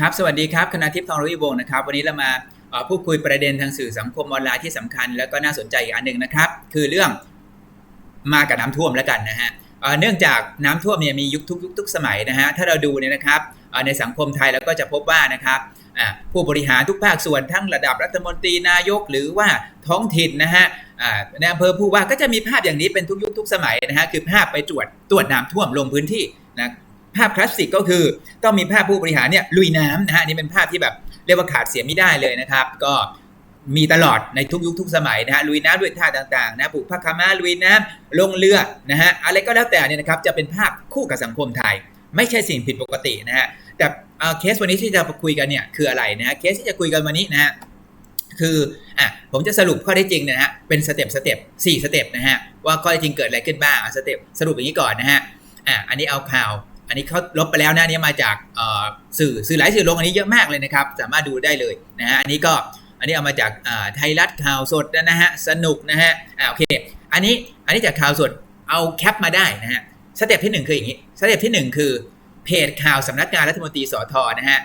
ครับ สวัสดีครับ คณะทิพย์ทองรวิวงศ์นะครับ วันนี้เรามาพูดคุยประเด็นทางสื่อสังคมออนไลน์ที่สำคัญ แล้วก็น่าสนใจอีกอันหนึ่งนะครับ คือเรื่องมากับน้ำท่วมแล้วกันนะฮะเนื่องจากน้ำท่วมเนี่ยมียุคทุกยุคทุกสมัยนะฮะ ถ้าเราดูเนี่ยนะครับในสังคมไทยเราก็จะพบว่านะครับผู้บริหารทุกภาคส่วนทั้งระดับรัฐมนตรีนายก หรือว่าท้องถิ่นนะฮะในอำเภอผู้ว่าก็จะมีภาพอย่างนี้เป็นทุกยุคทุกสมัยนะฮะคือภาพไปตรวจตรวจน้ำท่วมลงพื้นที่นะ ภาพคลาสสิกก็คือต้องมีภาพผู้บริหารเนี่ยลุยน้ำนะฮะนี่เป็นภาพที่แบบเรียกว่าขาดเสียไม่ได้เลยนะครับ ก็มีตลอดในทุกยุคทุกสมัยนะฮะลุยน้ำด้วยท่าต่างๆนะผูกผ้าขาม้าลุยน้ำลงเรือนะฮะอะไรก็แล้วแต่เนี่ยนะครับจะเป็นภาพคู่กับสังคมไทย ไม่ใช่สิ่งผิดปกตินะฮะแต่เคสวันนี้ที่จะคุยกันเนี่ยคืออะไรนะฮะเคสที่จะคุยกันวันนี้นะฮะคืออะผมจะสรุปข้อได้จริงนะฮะเป็นสเต็ปสเต็ปสี่สเต็ปนะฮะว่าข้อเท็จริงเกิดอะไรขึ้นบ้างสเต็ปสรุปอย่างนี้ก่อนนะฮะอะอันนี้เอาข่าว อันนี้เขาลบไปแล้วนะนี้มาจากสื่อสื่อหลายสื่อลงอันนี้เยอะมากเลยนะครับ สามารถดูได้เลยนะฮะอันนี้ก็อันนี้เอามาจากไทยรัฐข่าวสดนะฮะสนุกนะฮะอ่าโอเคอันนี้อันนี้จากข่าวสดเอาแคปมาได้นะฮะสเต็ปที่หนึ่งคืออย่างนี้สเต็ปที่หนึ่งคือเพจข่าวสำนักงานรัฐมนตรีสอทนะฮะ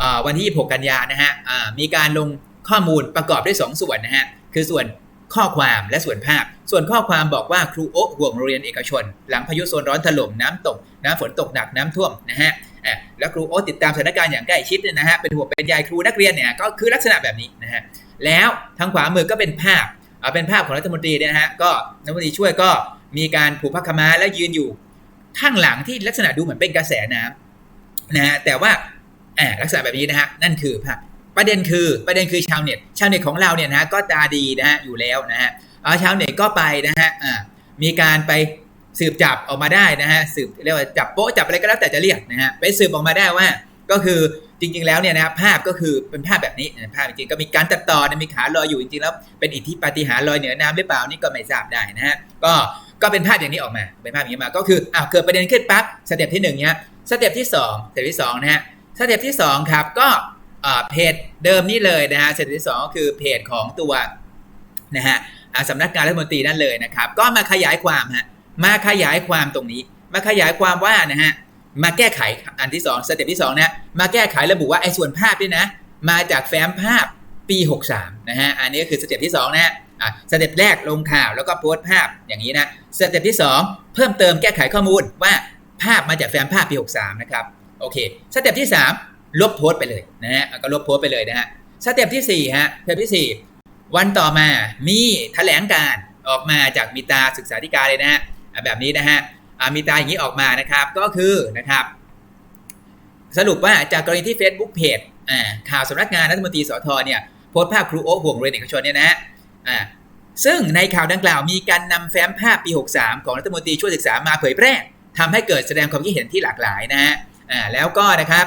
อ่าวันที่ 26 กันยานะฮะอ่ามีการลงข้อมูลประกอบด้วย 2 ส่วนนะฮะคือส่วน ข้อความและส่วนภาพ ส่วนข้อความบอกว่าครูโอ๊ห่วงโรงเรียนเอกชน หลังพายุโซนร้อนถล่มน้ำตก น้ำฝนตกหนักน้ำท่วมนะฮะอะแล้วครูโอ๊ติดตามสถานการณ์อย่างใกล้ชิดเนี่ยนะฮะเป็นห่วงเป็นใยครูนักเรียนเนี่ยก็คือลักษณะแบบนี้นะฮะแล้วทางขวามือก็เป็นภาพอ่าเป็นภาพของรัฐมนตรีเนี่ยนะฮะก็รัฐมนตรีช่วยก็มีการผูกผ้าขม้าแล้วยืนอยู่ข้างหลังที่ลักษณะดูเหมือนเป็นกระแสน้ำนะฮะแต่ว่าอ่าลักษณะแบบนี้นะฮะนั่นคือภาพ ประเด็นคือประเด็นคือชาวเน็ตชาวเน็ตของเราเนี่ยนะฮะก็ตาดีนะฮะอยู่แล้วนะฮะเอาชาวเน็ตก็ไปนะฮะมีการไปสืบจับออกมาได้นะฮะสืบเรียกว่าจับโป๊ะจับอะไรก็แล้วแต่จะเรียกนะฮะไปสืบออกมาได้ว่าก็คือจริง ๆ แล้วเนี่ยนะครับภาพก็คือเป็นภาพแบบนี้ภาพจริงๆก็มีการตัดต่อนะมีขาลอยอยู่จริงๆแล้วเป็นอิทธิปาฏิหาริย์ลอยเหนือน้ำหรือเปล่านี่ก็ไม่ทราบได้นะฮะก็ก็เป็นภาพอย่างนี้ออกมาเป็นภาพอย่างนี้มา ก็คืออ้าวเกิดประเด็นขึ้นปั๊บสเต็ปที่หนึ่งเนี่ยสเต็ปที่สองสเต็ปที่สองนะฮะสเต็ปที่สองครับก็ เพจเดิมนี่เลยนะฮะเสร็จที่สองก็คือเพจของตัวนะฮะอ่าสำนักงานรัฐมนตรีนั่นเลยนะครับ ก็มาขยายความฮะมาขยายความตรงนี้ มาขยายความว่านะฮะมาแก้ไขอันที่สองสเต็ปที่สองนะมาแก้ไขระบุว่าไอ้ส่วนภาพนี่นะ มาจากแฟ้มภาพปี 63นะฮะอันนี้ก็คือสเต็ปที่สองนะฮะอะสเต็ปแรกลงข่าวแล้วก็โพสต์ภาพอย่างนี้นะสเต็ปที่สองเพิ่มเติมแก้ไขข้อมูลว่าภาพมาจากแฟ้มภาพปี 63นะครับโอเคสเต็ปที่สาม ลบโพสต์ไปเลยนะฮะก็ลบโพสต์ไปเลยนะฮะสเต็ปที่4ฮะสเต็ปที่ 4 วันต่อมามีแถลงการออกมาจากมีตาศึกษาธิการเลยนะฮะแบบนี้นะฮะมีตาอย่างนี้ออกมานะครับก็คือนะครับสรุปว่าจากกรณีที่ Facebook Page ข่าวสำนักงานรัฐมนตรีสทเนี่ยโพสต์ภาพครูโอ๊ห่วงเรียนเอกชนเนี่ยนะฮะอ่าซึ่งในข่าวดังกล่าวมีการนำแฟ้มภาพปี 63 ของรัฐมนตรีช่วยศึกษามาเผยแพร่ทำให้เกิดแสดงความคิดเห็นที่หลากหลายนะฮะอ่าแล้วก็นะครับ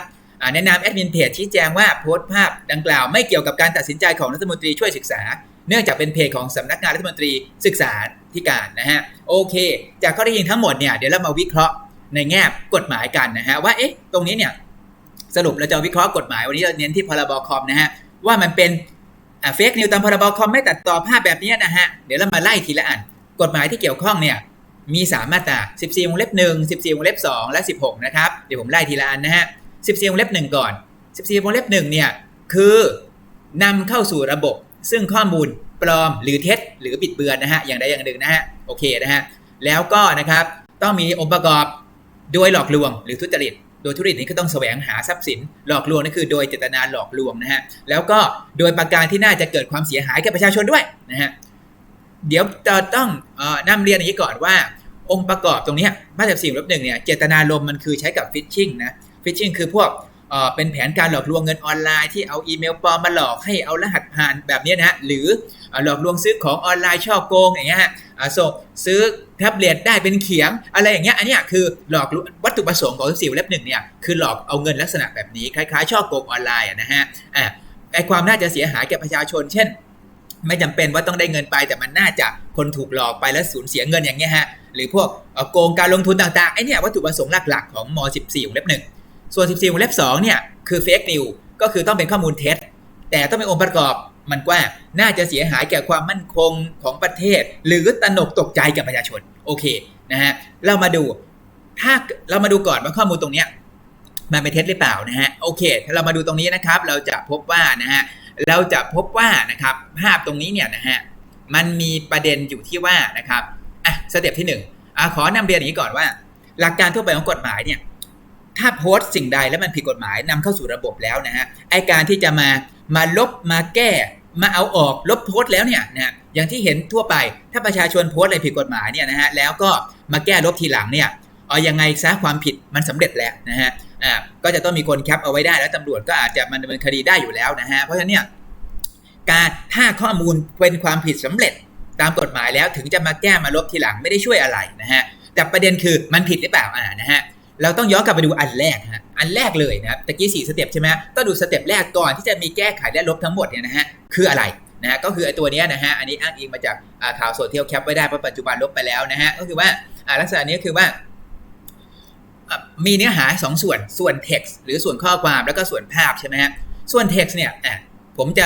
แนะนำแอดมินเพจชี้แจงว่าโพสต์ภาพดังกล่าวไม่เกี่ยวกับการตัดสินใจของรัฐมนตรีช่วยศึกษา เนื่องจากเป็นเพจของสำนักงานรัฐมนตรีศึกษาธิการนะฮะโอเค จากข้อได้ยินทั้งหมดเนี่ยเดี๋ยวเรามาวิเคราะห์ในแง่กฎหมายกันนะฮะว่าเอ๊ะตรงนี้เนี่ยสรุปเราจะวิเคราะห์กฎหมายวันนี้เราเน้นที่พรบคอมนะฮะว่ามันเป็นเฟกนิวตามพรบคอมไม่ตัดต่อภาพแบบนี้นะฮะเดี๋ยวเรามาไล่ทีละอันกฎหมายที่เกี่ยวข้องเนี่ยมี 3 มาตรา 14 วงเล็บ 1 14 วงเล็บ 2 และ 16 นะครับ เดี๋ยวผมไล่ทีละอันนะฮะ 14วงเล็บ1ก่อน 14วงเล็บ1เนี่ยคือนำเข้าสู่ระบบ ซึ่งข้อมูลปลอมหรือเท็จหรือบิดเบือนนะฮะอย่างใดอย่างหนึ่งนะฮะโอเคนะฮะแล้วก็นะครับต้องมีองค์ประกอบโดยหลอกลวงหรือทุจริต โดยทุจริตนี่ก็ต้องแสวงหาทรัพย์สิน หลอกลวงนี่คือโดยเจตนาหลอกลวงนะฮะแล้วก็โดยประการที่น่าจะเกิดความเสียหายแก่ประชาชนด้วยนะฮะเดี๋ยวจะต้องเอ่อนำเรียนอย่างนี้ก่อนว่า องค์ประกอบตรงนี้มาตราสี่ลบหนึ่งเนี่ยเจตนาลมมันคือใช้กับฟิชชิงนะ ฟิชชิงคือพวกเป็นแผนการหลอกลวงเงินออนไลน์ที่เอาอีเมลปลอมมาหลอกให้เอารหัสผ่านแบบนี้นะฮะหรือหลอกลวงซื้อของออนไลน์ช่อโกงอย่างเงี้ยฮะส่งซื้อแท็บเล็ตได้เป็นเขียงอะไรอย่างเงี้ยอันนี้คือหลอกลวงวัตถุประสงค์ของสี่เล็บหนึ่งเนี่ยคือหลอกเอาเงินลักษณะแบบนี้คล้ายๆช่อโกงออนไลน์นะฮะไอความน่าจะเสียหายแก่ประชาชน เช่น ไม่จำเป็นว่าต้องได้เงินไปแต่มันน่าจะคนถูกหลอกไปแล้วสูญเสียเงินอย่างเงี้ยฮะหรือพวกโกงการลงทุนต่างๆไอเนี่ยวัตถุประสงค์หลักๆของม 14วงเล็บหนึ่ง ส่วน 14วงเล็บ2เนี่ยคือเฟกนิวก็คือต้องเป็นข้อมูลเท็จ แต่ต้องเป็นองค์ประกอบมันกว่าน่าจะเสียหายแก่ความมั่นคงของประเทศ หรือตระหนกตกใจกับประชาชน โอเคนะฮะเรามาดูถ้าเรามาดูก่อนว่าข้อมูลตรงเนี้ยมันเป็นเท็จหรือเปล่านะฮะโอเค ถ้าเรามาดูตรงนี้นะครับ เราจะพบว่านะฮะเราจะพบว่านะครับภาพตรงนี้เนี่ยนะฮะมันมีประเด็นอยู่ที่ว่านะครับอะสเต็ปที่หนึ่งอะขอนำเรียนอย่างนี้ก่อนว่า หลักการทั่วไปของกฎหมายเนี่ย ถ้าโพสต์สิ่งใดแล้วมันผิดกฎหมายนำเข้าสู่ระบบแล้วนะฮะไอการที่จะมามาลบมาแก้ มาเอาออกลบโพสต์แล้วเนี่ยนะฮะอย่างที่เห็นทั่วไปถ้าประชาชนโพสต์อะไรผิดกฎหมายเนี่ยนะฮะแล้วก็มาแก้ลบทีหลังเนี่ยเอายังไงซะความผิดมันสำเร็จแล้วนะฮะอ่าก็จะต้องมีคนแคปเอาไว้ได้แล้วตำรวจก็อาจจะมันดำเนินคดีได้อยู่แล้วนะฮะเพราะฉะนั้นเนี่ยการถ้าข้อมูลเป็นความผิดสำเร็จตามกฎหมายแล้วถึงจะมาแก้มาลบทีหลังไม่ได้ช่วยอะไรนะฮะแต่ประเด็นคือมันผิดหรือเปล่าอ่านะฮะ เราต้องย้อนกลับไปดูอันแรกฮะอันแรกเลยนะครับตะกี้สี่สเต็ปใช่ไหมก็ดูสเต็ปแรกก่อนที่จะมีแก้ไขและลบทั้งหมดเนี่ยนะฮะคืออะไรนะฮะก็คือไอ้ตัวนี้นะฮะอันนี้อ้างอิงมาจากข่าวโซเทียลแคปไว้ได้เพราะปัจจุบันลบไปแล้วนะฮะก็คือว่าลักษณะนี้คือว่ามีเนื้อหาสองส่วนส่วน text หรือส่วนข้อความแล้วก็ส่วนภาพใช่ไหมฮะส่วน text เนี่ยผมจะ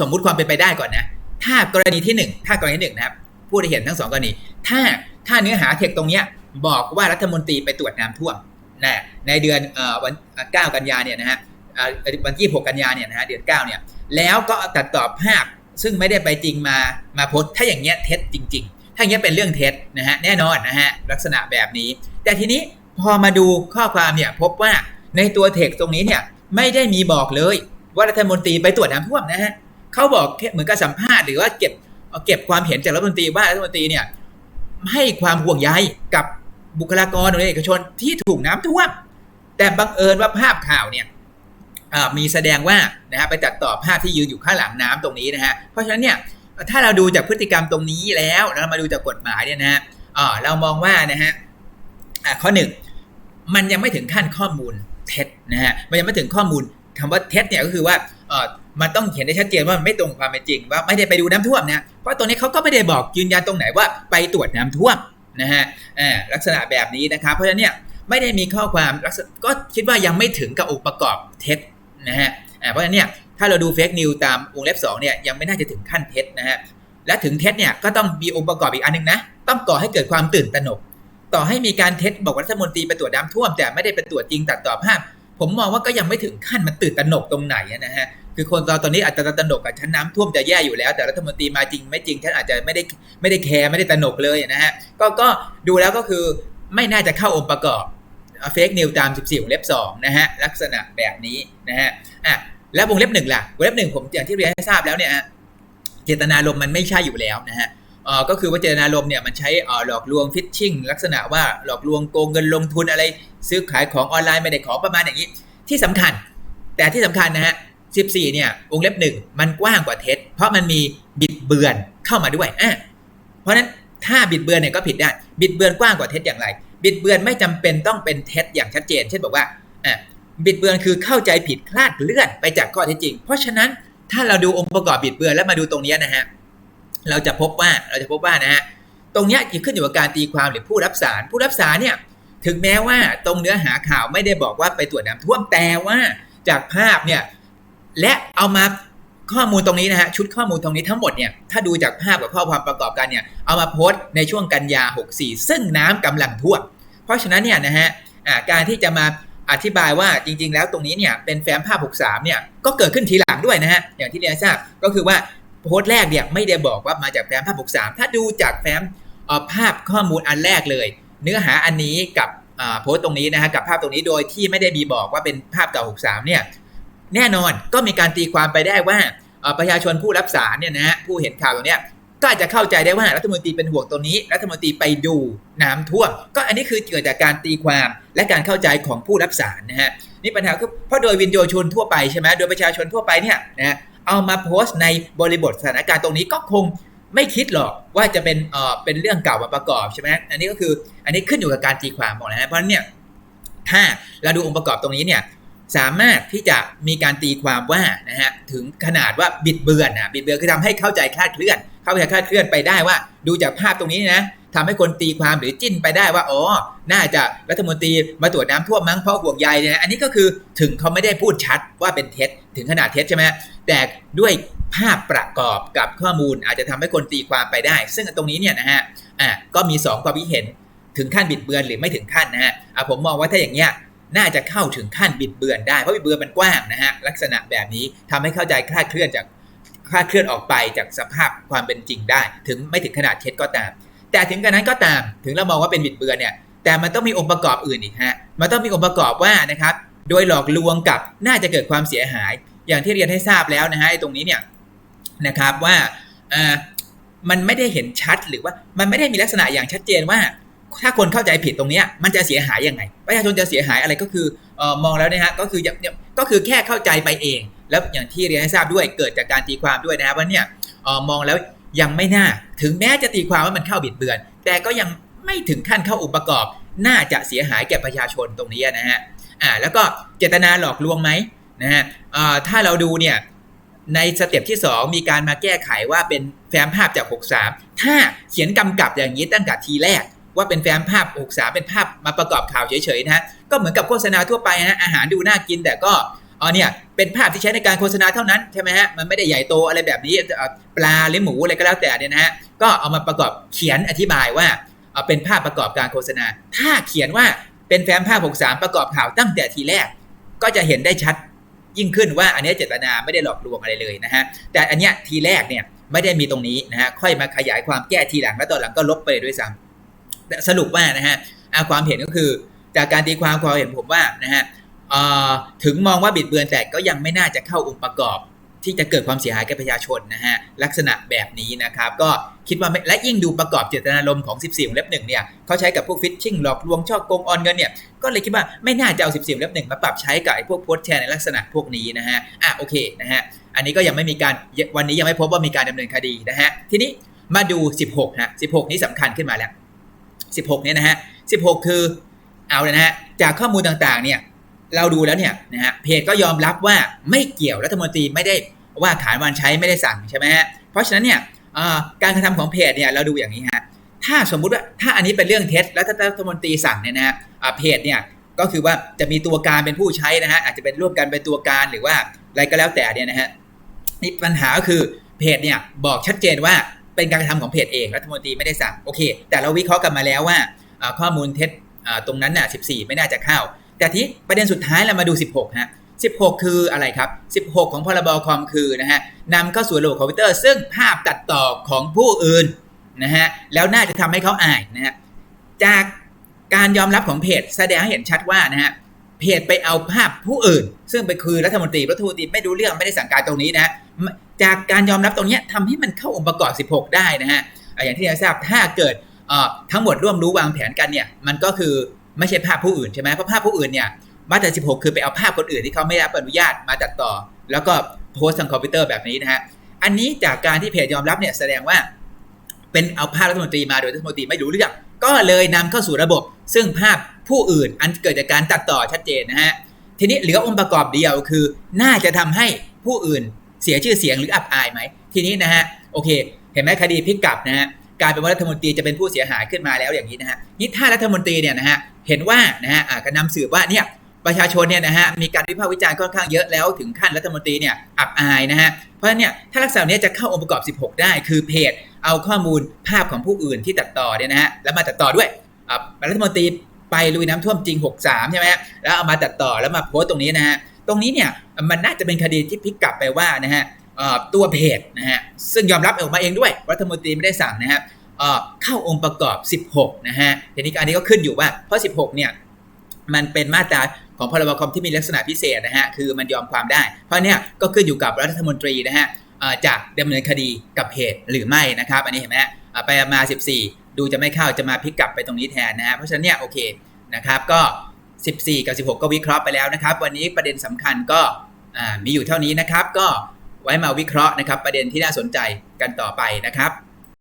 สมมุติความเป็นไปได้ก่อนนะ ถ้ากรณีที่หนึ่งถ้ากรณีที่หนึ่งนะครับพูดให้เห็นทั้งสองกรณี ถ้าถ้าเนื้อหา text ตรงเนี้ย บอกว่ารัฐมนตรีไปตรวจน้ำท่วมนะในเดือนวันเก้ากันยาเนี่ยนะฮะวันที่ 6 กันยาเนี่ยนะฮะเดือนเก้าเนี่ยแล้วก็ตัดต่อภาพซึ่งไม่ได้ไปจริงมามาโพสถ้าอย่างเงี้ยเท็จจริง ๆ ถ้าอย่างเงี้ยเป็นเรื่องเท็จนะฮะแน่นอนนะฮะลักษณะแบบนี้ แต่ทีนี้พอมาดูข้อความเนี่ยพบว่าในตัวเทคตรงนี้เนี่ยไม่ได้มีบอกเลยว่ารัฐมนตรีไปตรวจน้ำท่วมนะฮะเขาบอกแค่เหมือนกับสัมภาษณ์หรือว่าเก็บเก็บความเห็นจากรัฐมนตรีว่ารัฐมนตรีเนี่ย ให้ความห่วงใยกับบุคลากรในเอกชนที่ถูกน้ำท่วม แต่บังเอิญว่าภาพข่าวเนี่ยมีแสดงว่านะฮะไปตัดต่อภาพที่ยืนอยู่ข้างหลังน้ำตรงนี้นะฮะเพราะฉะนั้นเนี่ยถ้าเราดูจากพฤติกรรมตรงนี้แล้วแล้วมาดูจากกฎหมายเนี่ยนะฮะเรามองว่านะฮะข้อหนึ่งมันยังไม่ถึงขั้นข้อมูลเท็จนะฮะมันยังไม่ถึงข้อมูลคำว่าเท็จเนี่ยก็คือว่า มันต้องเขียนได้ชัดเจนว่ามันไม่ตรงความเป็นจริง ว่าไม่ได้ไปดูน้ำท่วมนะเพราะตัวนี้เขาก็ไม่ได้บอกยืนยันตรงไหนว่าไปตรวจน้ำท่วมนะฮะลักษณะแบบนี้นะครับ เพราะฉะนั้นเนี่ยไม่ได้มีข้อความลักษณะก็คิดว่ายังไม่ถึงกับองค์ประกอบเท็จนะฮะเพราะฉะนั้นเนี่ยถ้าเราดูเฟกนิวตามวงเล็บ2เนี่ยยังไม่น่าจะถึงขั้นเท็จนะฮะและถึงเท็จเนี่ยก็ต้องมีองค์ประกอบอีกอันหนึงนะต้องก่อให้เกิดความตื่นตระหนก ต่อให้มีการเท็จบอกว่ารัฐมนตรีไปตรวจน้ำท่วม แต่ไม่ได้ไปตรวจจริงตัดต่อภาพ ผมมองว่าก็ยังไม่ถึงขั้นมันตื่นตระหนกตรงไหนนะฮะ คือคนเราตอนนี้อาจจะตระหนกกับชั้นน้ำท่วมจะแย่อยู่แล้ว แต่รัฐมนตรีมาจริงไม่จริงท่านอาจจะไม่ได้ไม่ได้แคร์ไม่ได้ตระหนกเลยนะฮะก็ก็ดูแล้วก็คือไม่น่าจะเข้าองค์ประกอบเฟกนิวตาม 14วงเล็บ2นะฮะลักษณะแบบนี้นะฮะอะแล้ววงเล็บหนึ่งล่ะวงเล็บหนึ่งผมอย่างที่เรียนให้ทราบแล้วเนี่ยเจตนารมณ์มันไม่ใช่อยู่แล้วนะฮะเอ่อก็คือว่าเจตนารมณ์เนี่ยมันใช้เอ่อหลอกลวงฟิชชิ่งลักษณะว่าหลอกลวงโกงเงินลงทุนอะไร ซื้อขายของออนไลน์ไม่ได้ของประมาณอย่างนี้ ที่สำคัญ แต่ที่สำคัญนะฮะ 14เนี่ยวงเล็บหนึ่งมันกว้างกว่าเท็จ เพราะมันมีบิดเบือนเข้ามาด้วยอะเพราะนั้นถ้าบิดเบือนเนี่ยก็ผิดได้ บิดเบือนกว้างกว่าเท็จอย่างไร บิดเบือนไม่จำเป็นต้องเป็นเท็จอย่างชัดเจน เช่นบอกว่าอะบิดเบือนคือเข้าใจผิดคลาดเลื่อนไปจากข้อเท็จจริง เพราะฉะนั้นถ้าเราดูองค์ประกอบบิดเบือนแล้วมาดูตรงนี้นะฮะเราจะพบว่าเราจะพบว่านะฮะตรงนี้ขึ้นอยู่กับการตีความหรือผู้รับสาร ผู้รับสารเนี่ยถึงแม้ว่าตรงเนื้อหาข่าวไม่ได้บอกว่าไปตรวจน้ำท่วมแต่ว่าจากภาพเนี่ย และเอามาข้อมูลตรงนี้นะฮะชุดข้อมูลตรงนี้ทั้งหมดเนี่ยถ้าดูจากภาพกับข้อความประกอบกันเนี่ยเอามาโพสต์ในช่วงกันยา 64 ซึ่งน้ำกำลังท่วมเพราะฉะนั้นเนี่ยนะฮะการที่จะมาอธิบายว่าจริง ๆ แล้วตรงนี้เนี่ยเป็นแฟ้มภาพ 63 เนี่ยก็เกิดขึ้นทีหลังด้วยนะฮะอย่างที่เรียนทราบก็คือว่าโพสต์แรกเนี่ยไม่ได้บอกว่ามาจากแฟ้มภาพ 63 ถ้าดูจากแฟ้มภาพข้อมูลอันแรกเลย เนื้อหาอันนี้กับโพสต์ตรงนี้นะฮะกับภาพตรงนี้โดยที่ไม่ได้มีบอกว่าเป็นภาพเก่า63 เนี่ย แน่นอนก็มีการตีความไปได้ว่าประชาชนผู้รับสารเนี่ยนะฮะผู้เห็นข่าวตรงเนี้ยก็อาจจะเข้าใจได้ว่ารัฐมนตรีเป็นห่วงตรงนี้ รัฐมนตรีไปดูน้ำท่วม ก็อันนี้คือเกิดจากการตีความและการเข้าใจของผู้รับสารนะฮะนี่ปัญหาคือเพราะโดยวินโยชนทั่วไปใช่ไหมโดยประชาชนทั่วไปเนี่ยนะเอามาโพสต์ในบริบทสถานการณ์ตรงนี้ก็คงไม่คิดหรอกว่าจะเป็นเอ่อเป็นเรื่องเก่ามาประกอบใช่ไหมอันนี้ก็คืออันนี้ขึ้นอยู่กับการตีความหมดนะเพราะฉะนั้นเนี่ยถ้าเราดูองค์ประกอบตรงนี้เนี่ย สามารถที่จะมีการตีความว่านะฮะถึงขนาดว่าบิดเบือนนะบิดเบือนคือทำให้เข้าใจคลาดเคลื่อน เข้าใจคลาดเคลื่อนไปได้ว่า ดูจากภาพตรงนี้นะทำให้คนตีความหรือจิ้นไปได้ว่าอ๋อน่าจะรัฐมนตรีมาตรวจน้ำท่วมมั้งเพราะห่วงใยเนี่ยอันนี้ก็คือถึงเขาไม่ได้พูดชัดว่าเป็นเท็จถึงขนาดเท็จใช่ไหมแต่ด้วยภาพประกอบกับข้อมูลอาจจะทำให้คนตีความไปได้ ซึ่งตรงนี้เนี่ยนะฮะอะก็มี 2 ความคิดเห็นถึงขั้นบิดเบือนหรือไม่ถึงขั้นนะฮะอะผมมองว่าถ้าอย่างเงี้ย น่าจะเข้าถึงขั้นบิดเบือนได้ เพราะบิดเบือนมันกว้างนะฮะลักษณะแบบนี้ทำให้เข้าใจคลาดเคลื่อนจากคลาดเคลื่อนออกไปจากสภาพความเป็นจริงได้ ถึงไม่ถึงขนาดเท็จก็ตาม แต่ถึงกระนั้นก็ตาม ถึงเรามองว่าเป็นบิดเบือนเนี่ยแต่มันต้องมีองค์ประกอบอื่นอีกฮะมันต้องมีองค์ประกอบว่านะครับโดยหลอกลวงกับน่าจะเกิดความเสียหาย อย่างที่เรียนให้ทราบแล้วนะฮะตรงนี้เนี่ยนะครับว่ามันไม่ได้เห็นชัดหรือว่ามันไม่ได้มีลักษณะอย่างชัดเจนว่า ถ้าคนเข้าใจผิดตรงนี้มันจะเสียหายยังไง ประชาชนจะเสียหายอะไรก็คือออมองแล้วนะฮะก็คือเนี่ยก็คือแค่เข้าใจไปเอง แล้วอย่างที่เรียนให้ทราบด้วยเกิดจากการตีความด้วยนะครับว่าเนี่ยออมองแล้วยังไม่น่า ถึงแม้จะตีความว่ามันเข้าบิดเบือน แต่ก็ยังไม่ถึงขั้นเข้าองค์ประกอบน่าจะเสียหายแก่ประชาชนตรงนี้นะฮะอ่าแล้วก็เจตนาหลอกลวงไหมนะฮะถ้าเราดูเนี่ยในสเต็ปที่ 2 มีการมาแก้ไขว่าเป็นแฟ้มภาพจาก 63 ถ้าเขียนกำกับอย่างนี้ตั้งแต่ทีแรก ว่าเป็นแฟ้มภาพ63เป็นภาพมาประกอบข่าวเฉยๆนะฮะก็เหมือนกับโฆษณาทั่วไปนะอาหารดูน่ากินแต่ก็อ๋อเนี่ยเป็นภาพที่ใช้ในการโฆษณาเท่านั้นใช่ไหมฮะมันไม่ได้ใหญ่โตอะไรแบบนี้ปลาหรือหมูอะไรก็แล้วแต่เนี่ยนะฮะก็เอามาประกอบเขียนอธิบายว่าเอ่อเป็นภาพประกอบการโฆษณา ถ้าเขียนว่าเป็นแฟ้มภาพ63ประกอบข่าวตั้งแต่ทีแรก ก็จะเห็นได้ชัดยิ่งขึ้นว่าอันเนี้ยเจตนาไม่ได้หลอกลวงอะไรเลยนะฮะแต่อันเนี้ยทีแรกเนี่ยไม่ได้มีตรงนี้นะฮะค่อยมาขยายความแก้ทีหลังแล้วตอนหลังก็ลบไปด้วยซ้ำ สรุปว่านะฮะอ่าความเห็นก็คือ จากการตีความความเห็นผมว่านะฮะถึงมองว่าบิดเบือนแต่ก็ยังไม่น่าจะเข้าองค์ประกอบ ที่จะเกิดความเสียหายแก่ประชาชนนะฮะลักษณะแบบนี้นะครับ ก็คิดว่าและยิ่งดูประกอบเจตนารมณ์ของ 14วงเล็บหนึ่งเนี่ยเขาใช้กับพวกฟิชชิ่งหลอกลวงช่อโกงออนเงินเนี่ยก็เลยคิดว่าไม่น่าจะเอา 14วงเล็บหนึ่งมาปรับใช้กับไอ้พวกโพสต์แชร์ในลักษณะพวกนี้นะฮะอะโอเคนะฮะอันนี้ก็ยังไม่มีการวันนี้ยังไม่พบว่ามีการดำเนินคดีนะฮะทีนี้มาดู 16ฮะ16 นี้สำคัญขึ้นมาแล้ว 16เนี่ยนะฮะ16 คือเอาเลยนะฮะจากข้อมูลต่างๆเนี่ยเราดูแล้วเนี่ยนะฮะเพจก็ยอมรับว่าไม่เกี่ยวรัฐมนตรีไม่ได้ว่าขานวันใช้ไม่ได้สั่งใช่ไหมฮะเพราะฉะนั้นเนี่ยการกระทำของเพจเนี่ยเราดูอย่างนี้ฮะถ้าสมมุติว่าถ้าอันนี้เป็นเรื่องเท็จแล้วถ้ารัฐมนตรีสั่งเนี่ยนะฮะเพจเนี่ยก็คือว่าจะมีตัวการเป็นผู้ใช้นะฮะอาจจะเป็นร่วมกันเป็นตัวการหรือว่าอะไรก็แล้วแต่เนี่ยนะฮะนี่ปัญหาก็คือเพจเนี่ยบอกชัดเจนว่า เป็นการกระทำของเพจเองรัฐมนตรีไม่ได้สั่งโอเค แต่เราวิเคราะห์กันมาแล้วว่าข้อมูลเท็จตรงนั้นน่ะ14 ไม่น่าจะเข้า แต่ที่ประเด็นสุดท้ายเรามาดู 16ฮะ16 คืออะไรครับ 16 ของพรบคอมคือนะฮะนำเข้าสู่ระบบคอมพิวเตอร์ ซึ่งภาพตัดต่อของผู้อื่นนะฮะแล้วน่าจะทำให้เขาอายนะฮะจากการยอมรับของเพจแสดงให้เห็นชัดว่านะฮะเพจไปเอาภาพผู้อื่น ซึ่งไปคือรัฐมนตรีรัฐมนตรีไม่รู้เรื่องไม่ได้สั่งการตรงนี้นะ จากการยอมรับตรงนี้ทำให้มันเข้าองค์ประกอบ 16 ได้นะฮะอย่างที่เราทราบถ้าเกิดทั้งหมดร่วมรู้วางแผนกันเนี่ยมันก็คือไม่ใช่ภาพผู้อื่นใช่ไหมเพราะภาพผู้อื่นเนี่ยมาตรา16 คือไปเอาภาพคนอื่นที่เขาไม่ได้รับอนุญาตมาตัดต่อ แล้วก็โพสทางคอมพิวเตอร์แบบนี้นะฮะอันนี้จากการที่เพจยอมรับเนี่ยแสดงว่า เป็นเอาภาพรัฐมนตรีมาโดยรัฐมนตรีไม่รู้เรื่องก็เลยนำเข้าสู่ระบบ ซึ่งภาพผู้อื่นอันเกิดจากการตัดต่อชัดเจนนะฮะทีนี้เหลือองค์ประกอบเดียวคือ น่าจะทำให้ผู้อื่น เสียชื่อเสียงหรืออับอายไหมทีนี้นะฮะโอเค เห็นไหมคดีพลิกกลับนะฮะกลายเป็นว่ารัฐมนตรีจะเป็นผู้เสียหายขึ้นมาแล้วอย่างนี้นะฮะนี่ถ้ารัฐมนตรีเนี่ยนะฮะเห็นว่านะฮะก็นำสืบว่าเนี่ยประชาชนเนี่ยนะฮะมีการวิพากษ์วิจารณ์ค่อนข้างเยอะแล้วถึงขั้นรัฐมนตรีเนี่ยอับอายนะฮะเพราะเนี่ยถ้าลักษณะนี้จะเข้าองค์ประกอบ 16 ได้คือเพจ เอาข้อมูลภาพของผู้อื่นที่ตัดต่อเนี่ยนะฮะแล้วมาตัดต่อด้วยรัฐมนตรีไปลุยน้ำท่วมจริง 63 ใช่ไหมแล้วเอามาตัดต่อแล้วมาโพสต์ตรงนี้นะฮะ ตรงนี้เนี่ยมันน่าจะเป็นคดีที่พลิกกลับไปว่านะฮะตัวเพจนะฮะซึ่งยอมรับออกมาเองด้วยรัฐมนตรีไม่ได้สั่งนะฮะเข้าองค์ประกอบ 16 นะฮะทีนี้การนี้ก็ขึ้นอยู่ว่าเพราะ 16 เนี่ยมันเป็นมาตราของพรบคอมที่มีลักษณะพิเศษนะฮะคือมันยอมความได้ เพราะเนี่ยก็ขึ้นอยู่กับรัฐมนตรีนะฮะจะดำเนินคดีกับเพจหรือไม่นะครับ อันนี้เห็นไหมไปมา 14 ดูจะไม่เข้าจะมาพลิกกลับไปตรงนี้แทนนะฮะเพราะฉะนั้นเนี่ยโอเคนะครับก็ 14 กับ 16 ก็วิเคราะห์ไปแล้วนะครับ วันนี้ประเด็นสำคัญก็มีอยู่เท่านี้นะครับ ก็ไว้มาวิเคราะห์นะครับ ประเด็นที่น่าสนใจกันต่อไปนะครับ